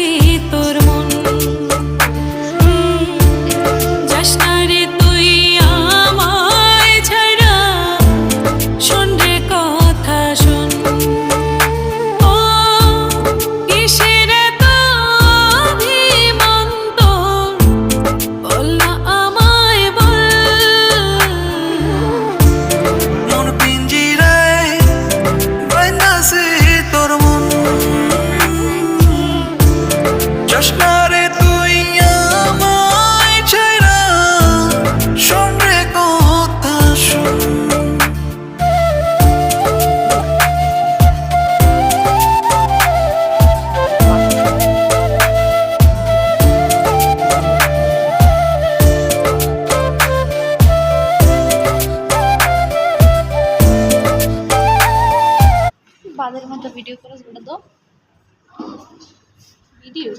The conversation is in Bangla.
see. যাস না রে তুই আমায় ছেড়া শোন রে কথা বাদের মতো ভিডিও করে দাও। ভিডিও।